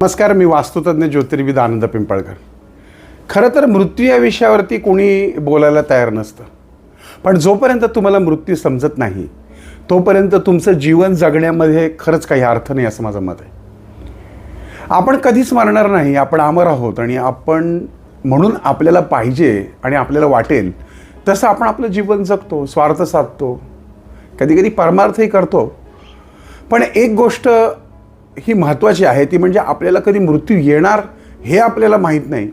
नमस्कार मी वास्तुतज्ञ ज्योतिर्विद आनंद पिंपळकर. खरं तर मृत्यू या विषयावरती कोणी बोलायला तयार नसतं. पण जोपर्यंत तुम्हाला मृत्यू समजत नाही तोपर्यंत तुमचं जीवन जगण्यामध्ये खरंच काही अर्थ नाही असं माझं मत आहे. आपण कधीच मरणार नाही आपण अमर आहोत आणि आपण म्हणून आपल्याला पाहिजे आणि आपल्याला वाटेल तसं आपण आपलं जीवन जगतो स्वार्थ साधतो कधी कधी परमार्थही करतो. पण एक गोष्ट ही महत्त्वाची आहे ती म्हणजे आपल्याला कधी मृत्यू येणार हे आपल्याला माहीत नाही.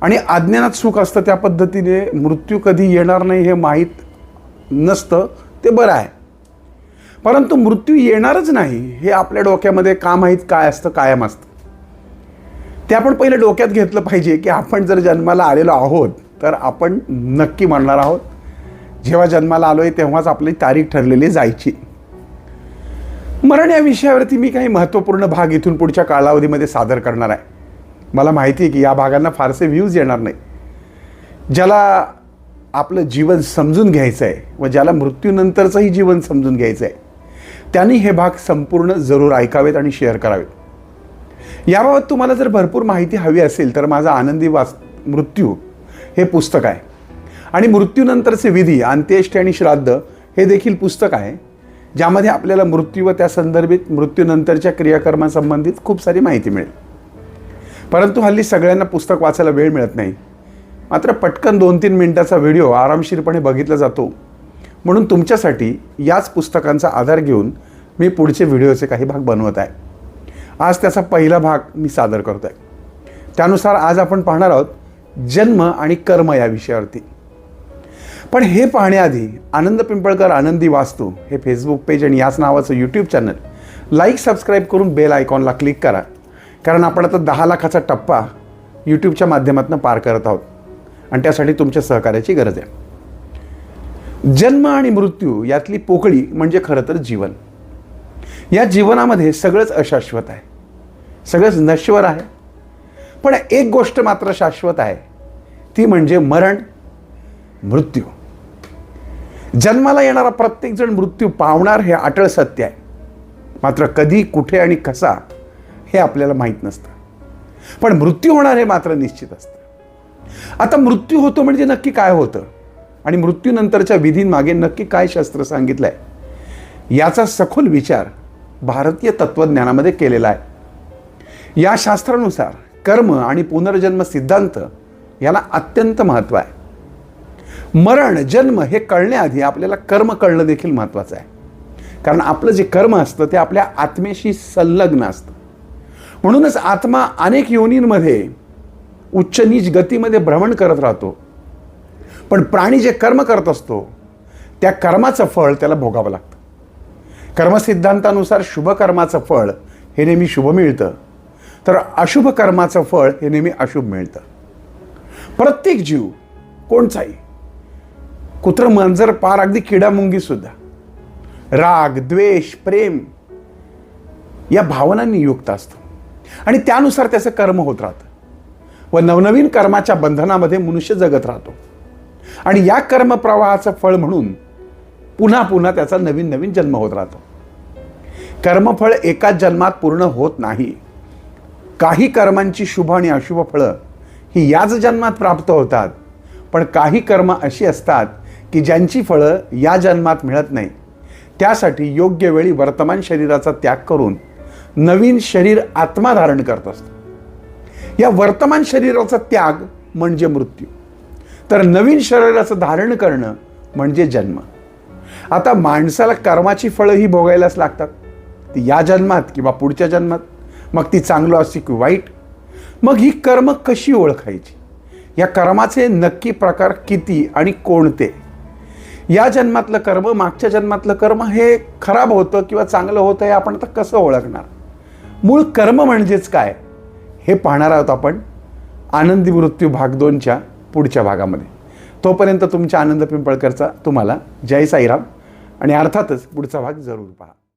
आणि अज्ञानात सुख असतं त्या पद्धतीने मृत्यू कधी येणार नाही हे माहीत नसतं ते बरं आहे. परंतु मृत्यू येणारच नाही हे आपल्या डोक्यामध्ये का माहीत काय असतं कायम असतं. ते आपण पहिलं डोक्यात घेतलं पाहिजे की आपण जर जन्माला आलेलो आहोत तर आपण नक्की म्हणणार आहोत. जेव्हा जन्माला आलो आहे तेव्हाच आपली तारीख ठरलेली जायची. मरण या विषयावरती मी काही महत्त्वपूर्ण भाग इथून पुढच्या कालावधीमध्ये सादर करणार आहे. मला माहिती आहे की या भागांना फारसे व्ह्यूज येणार नाही. ज्याला आपलं जीवन समजून घ्यायचं आहे व ज्याला मृत्यूनंतरचंही जीवन समजून घ्यायचं आहे त्यांनी हे भाग संपूर्ण जरूर ऐकावेत आणि शेअर करावेत. याबाबत तुम्हाला जर भरपूर माहिती हवी असेल तर माझा आनंदी वास मृत्यू हे पुस्तक आहे. आणि मृत्यूनंतरचे विधी अंत्येष्टी आणि श्राद्ध हे देखील पुस्तक आहे. ज्यामध्ये आपल्याला मृत्यू व त्या संदर्भित मृत्यूनंतरच्या क्रियाकर्मासंबंधित खूप सारी माहिती मिळेल. परंतु हल्ली सगळ्यांना पुस्तक वाचायला वेळ मिळत नाही. मात्र पटकन दोन तीन मिनटाचा व्हिडिओ आरामशीरपणे बघितला जातो. म्हणून तुमच्यासाठी याच पुस्तकांचा आधार घेऊन मी पुढचे व्हिडिओचे काही भाग बनवत आहे. आज त्याचा पहिला भाग मी सादर करतो आहे त्यानुसार आज आपण पाहणार आहोत जन्म आणि कर्म या विषयावरती. पण हे पाहण्याआधी आनंद पिंपळकर आनंदी वास्तू हे फेसबुक पेज आणि याच नावाचं यूट्यूब चॅनल लाईक सबस्क्राईब करून बेल आयकॉनला क्लिक करा. कारण आपण आता दहा लाखाचा टप्पा यूट्यूबच्या माध्यमातून पार करत आहोत. आणि त्यासाठी तुमच्या सहकार्याची गरज आहे. जन्म आणि मृत्यू यातली पोकळी म्हणजे खरं तर जीवन. या जीवनामध्ये सगळंच अशाश्वत आहे. सगळंच नश्वर आहे. पण एक गोष्ट मात्र शाश्वत आहे. ती म्हणजे मरण मृत्यू. जन्माला येणारा प्रत्येकजण मृत्यू पावणार हे अटळ सत्य आहे. मात्र कधी कुठे आणि कसा हे आपल्याला माहीत नसतं. पण मृत्यू होणार हे मात्र निश्चित असतं. आता मृत्यू होतो म्हणजे नक्की काय होतं? आणि मृत्यूनंतरच्या विधींमागे नक्की काय शास्त्र सांगितलं आहे याचा सखोल विचार भारतीय तत्त्वज्ञानामध्ये केलेला आहे. या शास्त्रानुसार कर्म आणि पुनर्जन्म सिद्धांत याला अत्यंत महत्त्व आहे. मरण जन्म हे कळण्याआधी आपल्याला कर्म कळणं देखील महत्त्वाचं आहे. कारण आपलं जे कर्म असतं ते आपल्या आत्मेशी संलग्न असतं. म्हणूनच आत्मा अनेक योनींमध्ये उच्च नीच गतीमध्ये भ्रमण करत राहतो. पण प्राणी जे कर्म करत असतो त्या कर्माचं फळ त्याला भोगावं लागतं. कर्मसिद्धांतानुसार शुभ कर्माचं फळ हे नेहमी शुभ मिळतं. तर अशुभ कर्माचं फळ हे नेहमी अशुभ मिळतं. प्रत्येक जीव कोणचाही कुत्र मांजर पार अगदी किडामुंगी सुद्धा. राग द्वेष प्रेम या भावनांनी युक्त असतं. आणि त्यानुसार त्याचं कर्म होत राहतं. व नवनवीन कर्माच्या बंधनामध्ये मनुष्य जगत राहतो. आणि या कर्मप्रवाहाचं फळ म्हणून पुन्हा पुन्हा त्याचा नवीन नवीन जन्म होत राहतो. कर्मफळ एकाच जन्मात पूर्ण होत नाही. काही कर्मांची शुभ आणि अशुभ फळं ही याच जन्मात प्राप्त होतात. पण काही कर्म अशी असतात की ज्यांची फळं या जन्मात मिळत नाही त्यासाठी योग्य वेळी वर्तमान शरीराचा त्याग करून नवीन शरीर आत्मा धारण करत असतं या वर्तमान शरीराचा त्याग म्हणजे मृत्यू. तर नवीन शरीराचं धारण करणं म्हणजे जन्म. आता माणसाला कर्माची फळं ही भोगायलाच लागतात. ती या जन्मात किंवा पुढच्या जन्मात. मग ती चांगलं असते की वाईट. मग ही कर्म कशी ओळखायची? या कर्माचे नक्की प्रकार किती आणि कोणते? या जन्मातलं कर्म मागच्या जन्मातलं कर्म हे खराब होतं किंवा चांगलं होतं हे आपण आता कसं ओळखणार? मूळ कर्म म्हणजेच काय? हे पाहणार आहोत आपण आनंदी मृत्यू भाग दोनच्या पुढच्या भागामध्ये. तोपर्यंत तुमच्या आनंद पिंपळकरचा तुम्हाला जय साईराम आणि अर्थातच पुढचा भाग जरूर पहा.